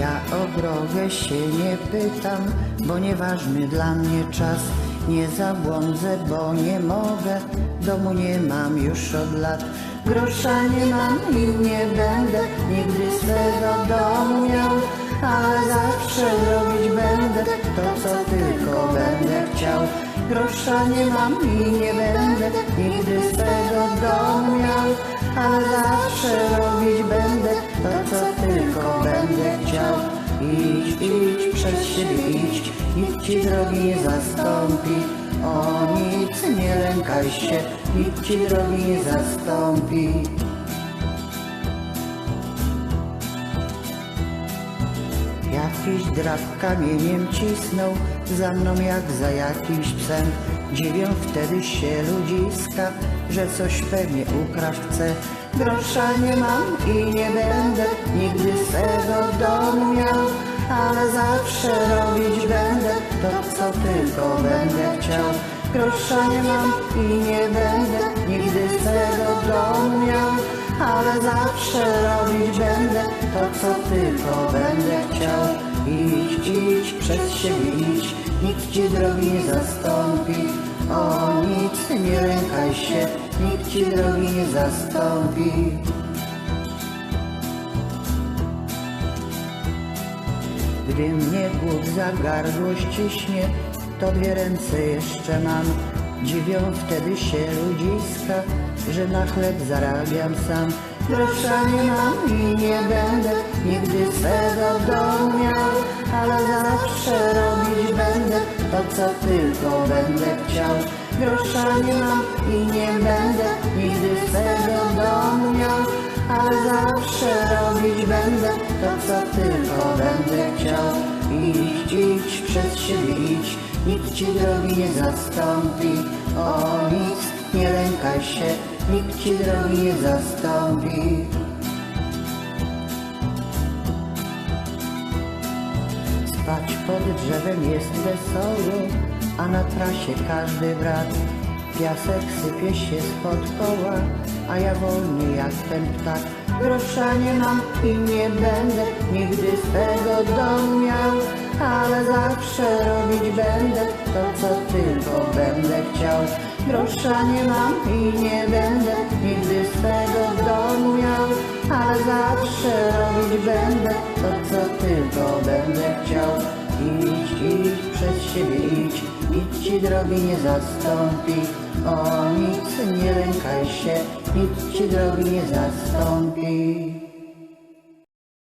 Ja o drogę się nie pytam, bo nieważny dla mnie czas. Nie zabłądzę, bo nie mogę, domu nie mam już od lat. Grosza nie mam i nie będę nigdy swego domu miał, ale zawsze robić będę to, co tylko będę chciał. Grosza nie mam i nie będę nigdy swego domu miał, ale zawsze robić będę idź, przez siebie idź, nikt ci drogi nie zastąpi. O nic nie lękaj się, nikt ci drogi nie zastąpi. Jakiś drab kamieniem cisnął za mną jak za jakimś psem. Dziwią wtedy się ludziska, że coś pewnie ukraść chce. Grosza nie mam i nie będę nigdy swego domu miał, ale zawsze robić będę to, co tylko będę chciał. Grosza nie mam i nie będę nigdy swego domu miał, ale zawsze robić będę to, co tylko będę chciał. Idź, idź, przez siebie idź, nikt ci drogi nie zastąpi. O nic nie lękaj się, nikt ci drogi nie zastąpi. Gdy mnie głód za gardło ściśnie, to dwie ręce jeszcze mam. Dziwią wtedy się ludziska, że na chleb zarabiam sam. Grosza nie mam i nie będę nigdy swego domu miał, ale zawsze robić będę to, co tylko będę chciał. Grosza nie mam i nie będę nigdy swego domu miał, ale zawsze robić będę to, co tylko chciał. Idź, idź, przez siebie idź, nikt ci drogi nie zastąpi. O nic nie lękaj się, nikt ci drogi nie zastąpi. Spać pod drzewem jest wesoło, a na trasie każdy brat. Piasek sypie się spod koła, a ja wolny jak ten ptak. Grosza nie mam i nie będę nigdy swego domu miał, ale zawsze robić będę to, co tylko będę chciał. Grosza nie mam i nie będę nigdy swego domu miał, ale zawsze robić będę to, co tylko będę chciał. Idź, idź, przez siebie idź, nikt ci drogi nie zastąpi. O nic nie lękaj się, nikt ci drogi nie zastąpi.